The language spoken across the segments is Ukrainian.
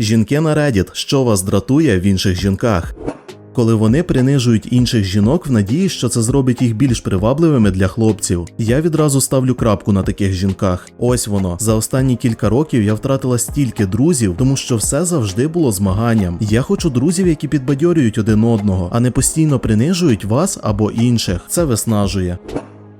Жінки на Reddit, що вас дратує в інших жінках? Коли вони принижують інших жінок в надії, що це зробить їх більш привабливими для хлопців. Я відразу ставлю крапку на таких жінках. Ось воно. За останні кілька років я втратила стільки друзів, тому що все завжди було змаганням. Я хочу друзів, які підбадьорюють один одного, а не постійно принижують вас або інших. Це виснажує.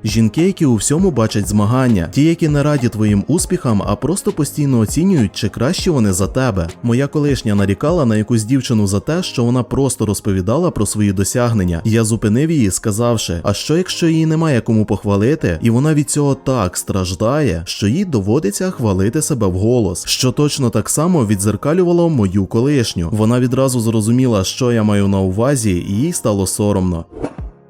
Жінки, які у всьому бачать змагання, ті, які не раді твоїм успіхам, а просто постійно оцінюють, чи краще вони за тебе. Моя колишня нарікала на якусь дівчину за те, що вона просто розповідала про свої досягнення. Я зупинив її, сказавши: а що якщо її немає кому похвалити, і вона від цього так страждає, що їй доводиться хвалити себе вголос, що точно так само відзеркалювало мою колишню. Вона відразу зрозуміла, що я маю на увазі, і їй стало соромно.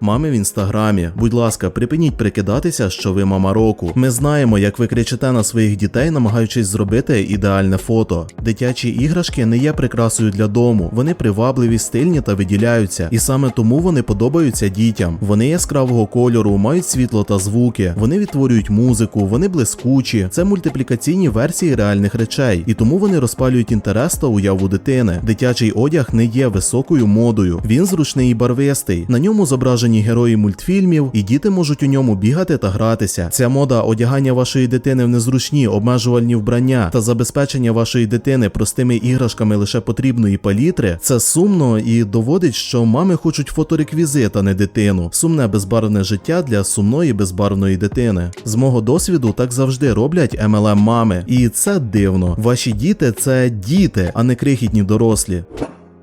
Мами в інстаграмі, будь ласка, припиніть прикидатися, що ви мама року. Ми знаємо, як ви кричите на своїх дітей, намагаючись зробити ідеальне фото. Дитячі іграшки не є прикрасою для дому. Вони привабливі, стильні та виділяються. І саме тому вони подобаються дітям. Вони яскравого кольору, мають світло та звуки. Вони відтворюють музику, вони блискучі. Це мультиплікаційні версії реальних речей, і тому вони розпалюють інтерес та уяву дитини. Дитячий одяг не є високою модою. Він зручний і барвистий. На ньому зображені герої мультфільмів, і діти можуть у ньому бігати та гратися. Ця мода одягання вашої дитини в незручні обмежувальні вбрання та забезпечення вашої дитини простими іграшками лише потрібної палітри. Це сумно і доводить, що мами хочуть фотореквізит, а не дитину. Сумне безбарвне життя для сумної безбарвної дитини. З мого досвіду так завжди роблять MLM мами, і це дивно. Ваші діти це діти, а не крихітні дорослі.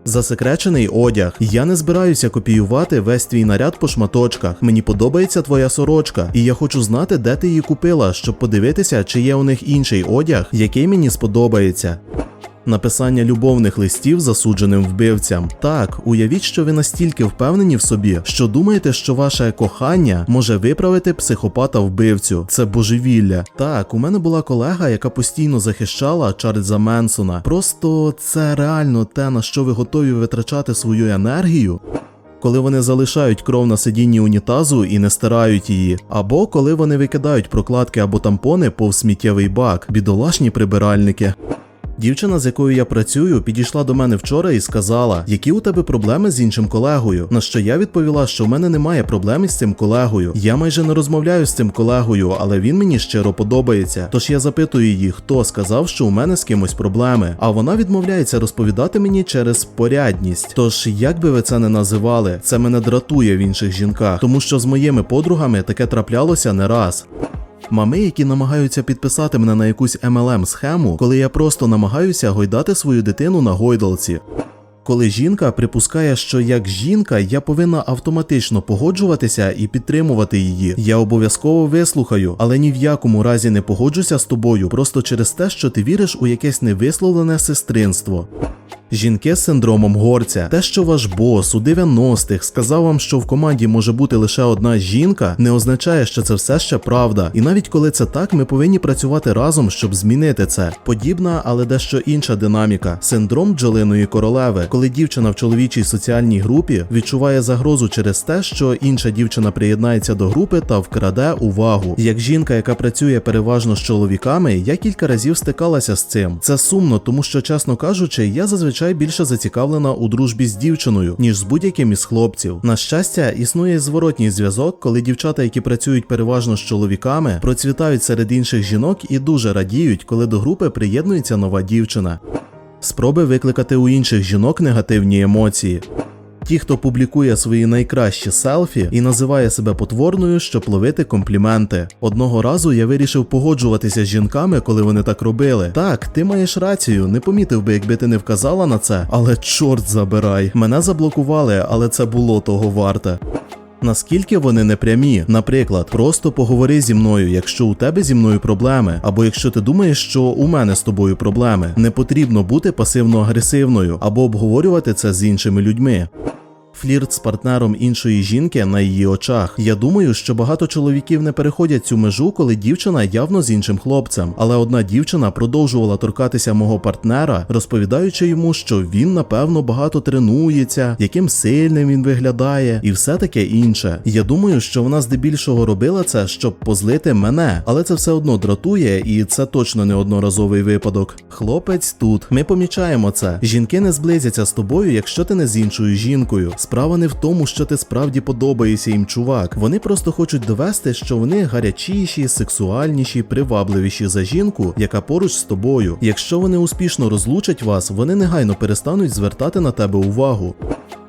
Засекречений одяг. Я не збираюся копіювати весь твій наряд по шматочках. Мені подобається твоя сорочка, і я хочу знати, де ти її купила, щоб подивитися, чи є у них інший одяг, який мені сподобається. Написання любовних листів засудженим вбивцям. Так, уявіть, що ви настільки впевнені в собі, що думаєте, що ваше кохання може виправити психопата вбивцю. Це божевілля. Так, у мене була колега, яка постійно захищала Чарльза Менсона. Просто це реально те, на що ви готові витрачати свою енергію. Коли вони залишають кров на сидінні унітазу і не стирають її, або коли вони викидають прокладки або тампони повз сміттєвий бак, бідолашні прибиральники. Дівчина, з якою я працюю, підійшла до мене вчора і сказала, які у тебе проблеми з іншим колегою. На що я відповіла, що в мене немає проблем з цим колегою. Я майже не розмовляю з цим колегою, але він мені щиро подобається. Тож я запитую її, хто сказав, що у мене з кимось проблеми. А вона відмовляється розповідати мені через порядність. Тож, як би ви це не називали, це мене дратує в інших жінках, тому що з моїми подругами таке траплялося не раз. Мами, які намагаються підписати мене на якусь MLM схему, коли я просто намагаюся гойдати свою дитину на гойдалці. Коли жінка припускає, що як жінка я повинна автоматично погоджуватися і підтримувати її, я обов'язково вислухаю, але ні в якому разі не погоджуся з тобою, просто через те, що ти віриш у якесь невисловлене сестринство. Жінки з синдромом горця, те, що ваш бос у 90-х сказав вам, що в команді може бути лише одна жінка, не означає, що це все ще правда. І навіть коли це так, ми повинні працювати разом, щоб змінити це. Подібна, але дещо інша динаміка. Синдром бджолиної королеви, коли дівчина в чоловічій соціальній групі відчуває загрозу через те, що інша дівчина приєднається до групи та вкраде увагу. Як жінка, яка працює переважно з чоловіками, я кілька разів стикалася з цим. Це сумно, тому що, чесно кажучи, я зазвичай більше зацікавлена у дружбі з дівчиною, ніж з будь-яким із хлопців. На щастя, існує зворотній зв'язок, коли дівчата, які працюють переважно з чоловіками, процвітають серед інших жінок і дуже радіють, коли до групи приєднується нова дівчина. Спроби викликати у інших жінок негативні емоції. Ті, хто публікує свої найкращі селфі і називає себе потворною, щоб ловити компліменти. Одного разу я вирішив погоджуватися з жінками, коли вони так робили. Так, ти маєш рацію, не помітив би, якби ти не вказала на це, але чорт забирай. Мене заблокували, але це було того варте. Наскільки вони непрямі, наприклад, просто поговори зі мною, якщо у тебе зі мною проблеми, або якщо ти думаєш, що у мене з тобою проблеми, не потрібно бути пасивно-агресивною або обговорювати це з іншими людьми. Флірт з партнером іншої жінки на її очах. Я думаю, що багато чоловіків не переходять цю межу, коли дівчина явно з іншим хлопцем. Але одна дівчина продовжувала торкатися мого партнера, розповідаючи йому, що він напевно багато тренується, яким сильним він виглядає, і все таке інше. Я думаю, що вона здебільшого робила це, щоб позлити мене, але це все одно дратує, і це точно не одноразовий випадок. Хлопець тут. Ми помічаємо це. Жінки не зблизяться з тобою, якщо ти не з іншою жінкою. Справа не в тому, що ти справді подобаєшся їм, чувак. Вони просто хочуть довести, що вони гарячіші, сексуальніші, привабливіші за жінку, яка поруч з тобою. Якщо вони успішно розлучать вас, вони негайно перестануть звертати на тебе увагу.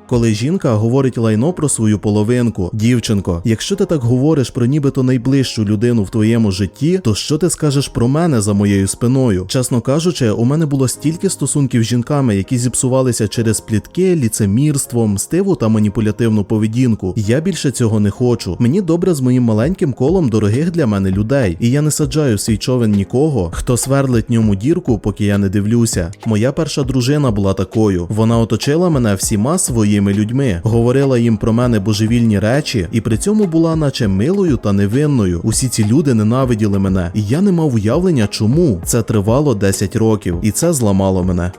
Коли жінка говорить лайно про свою половинку, дівчинко, якщо ти так говориш про нібито найближчу людину в твоєму житті, то що ти скажеш про мене за моєю спиною? Чесно кажучи, у мене було стільки стосунків з жінками, які зіпсувалися через плітки, ліцемірство, мстиву та маніпулятивну поведінку. Я більше цього не хочу. Мені добре з моїм маленьким колом дорогих для мене людей, і я не саджаю свій човен нікого, хто сверлить ньому дірку, поки я не дивлюся. Моя перша дружина була такою. Вона оточила мене всіма своїми людьми, говорила їм про мене божевільні речі, і при цьому була наче милою та невинною. Усі ці люди ненавиділи мене, і я не мав уявлення, чому це тривало 10 років, і це зламало мене.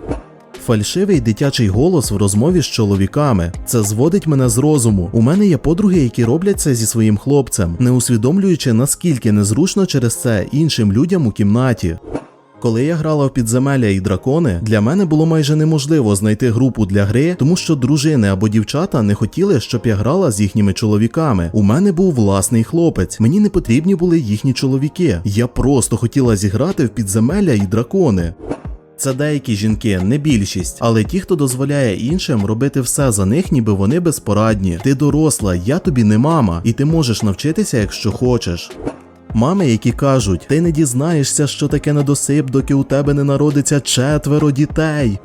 Фальшивий дитячий голос в розмові з чоловіками. Це зводить мене з розуму. У мене є подруги, які роблять це зі своїм хлопцем, не усвідомлюючи наскільки незручно через це іншим людям у кімнаті. Коли я грала в підземелля і дракони, для мене було майже неможливо знайти групу для гри, тому що дружини або дівчата не хотіли, щоб я грала з їхніми чоловіками. У мене був власний хлопець. Мені не потрібні були їхні чоловіки. Я просто хотіла зіграти в підземелля і дракони. Це деякі жінки, не більшість, але ті, хто дозволяє іншим робити все за них, ніби вони безпорадні. Ти доросла, я тобі не мама, і ти можеш навчитися, якщо хочеш. Мами, які кажуть, ти не дізнаєшся, що таке недосип, доки у тебе не народиться четверо дітей.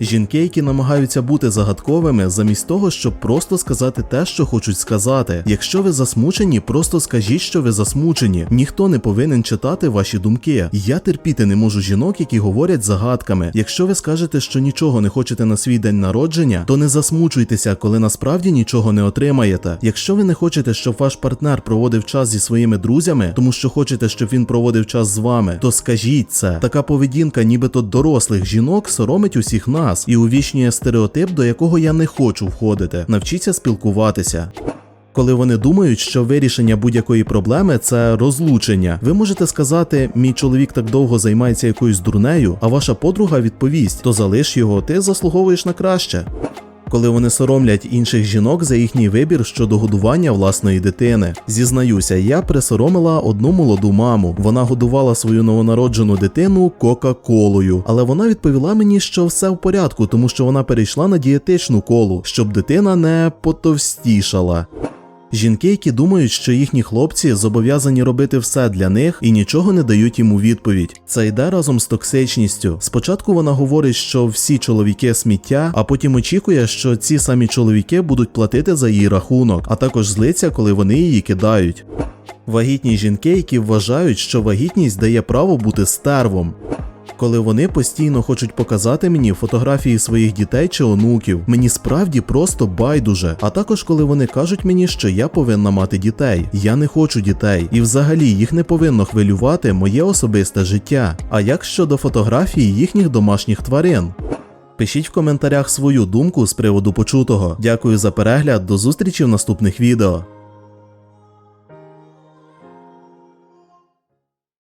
Жінки, які намагаються бути загадковими, замість того, щоб просто сказати те, що хочуть сказати. Якщо ви засмучені, просто скажіть, що ви засмучені. Ніхто не повинен читати ваші думки. Я терпіти не можу жінок, які говорять загадками. Якщо ви скажете, що нічого не хочете на свій день народження, то не засмучуйтеся, коли насправді нічого не отримаєте. Якщо ви не хочете, щоб ваш партнер проводив час зі своїми друзями, тому що хочете, щоб він проводив час з вами, то скажіть це. Така поведінка, нібито дорослих жінок, соромить усіх нас і увічнює стереотип, до якого я не хочу входити. Навчіться спілкуватися. Коли вони думають, що вирішення будь-якої проблеми це розлучення, ви можете сказати: мій чоловік так довго займається якоюсь дурнею, а ваша подруга відповість: то залиш його, ти заслуговуєш на краще. Коли вони соромлять інших жінок за їхній вибір щодо годування власної дитини. Зізнаюся, я присоромила одну молоду маму. Вона годувала свою новонароджену дитину Кока-Колою, але вона відповіла мені, що все в порядку, тому що вона перейшла на дієтичну колу, щоб дитина не потовстішала. Жінки, які думають, що їхні хлопці зобов'язані робити все для них і нічого не дають йому відповідь. Це йде разом з токсичністю. Спочатку вона говорить, що всі чоловіки сміття, а потім очікує, що ці самі чоловіки будуть платити за її рахунок, а також злиться, коли вони її кидають. Вагітні жінки, які вважають, що вагітність дає право бути стервом. Коли вони постійно хочуть показати мені фотографії своїх дітей чи онуків, мені справді просто байдуже. А також коли вони кажуть мені, що я повинна мати дітей. Я не хочу дітей, і взагалі їх не повинно хвилювати моє особисте життя. А як щодо фотографії їхніх домашніх тварин? Пишіть в коментарях свою думку з приводу почутого. Дякую за перегляд, до зустрічі в наступних відео.